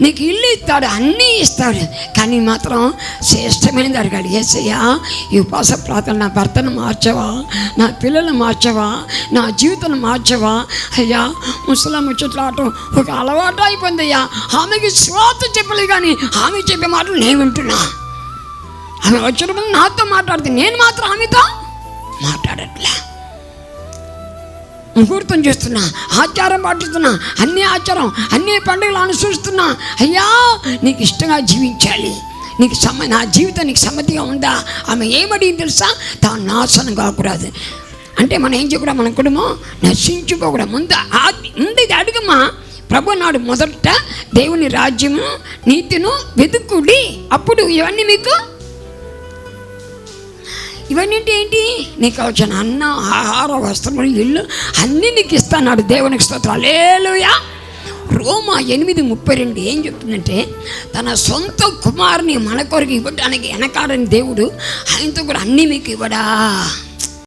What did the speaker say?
నీకు ఇల్లు ఇస్తాడు అన్నీ ఇస్తాడు. కానీ మాత్రం శ్రేష్టమైనది అడిగాడు ఏసయ్యా ఈ ఉపాస ప్రార్థన నా భర్తను మార్చవా నా పిల్లలు మార్చవా నా జీవితం మార్చవా? అయ్యా ముసలాం ముచ్చట్లాటం ఒక అలవాటు అయిపోయింది అయ్యా. ఆమెకి స్వాత చెప్పలేదు కానీ ఆమె చెప్పే మాటలు నేను వింటున్నా. ఆమె వచ్చినప్పుడు నాతో మాట్లాడితే నేను మాత్రం ఆమెతో మాట్లాడట్లే. ముహూర్తం చేస్తున్నా ఆచారం పాటిస్తున్నా అన్ని ఆచారం అన్ని పండుగలు అనుసరిస్తున్నా అయ్యా నీకు ఇష్టంగా జీవించాలి. నీకు సమ నా జీవితం నీకు సమ్మతిగా ఉందా? ఆమె ఏమడిగింది తెలుసా? తాను నాశనం కాకూడదు. అంటే మనం ఏం చేయకూడదు మన కుటుంబం నశించుకోకూడదు. ముందు ఆ ముందు ఇది అడుగమ్మా. ప్రభు నాడు మొదట దేవుని రాజ్యము నీతిను వెతుక్కుడి అప్పుడు ఇవన్నీ మీకు ఇవన్నీ ఏంటి? నీకు వచ్చిన అన్న ఆహార వస్త్రములు ఇల్లు అన్నీ నీకు ఇస్తాన్నాడు దేవునికి స్తోత్రాలు. లేలుయా రోమా ఎనిమిది ముప్పై రెండు ఏం చెప్తుందంటే తన సొంత కుమారుని మన కొరకు ఇవ్వడానికి వెనకాడని దేవుడు ఆయనతో కూడా అన్నీ మీకు ఇవ్వడా?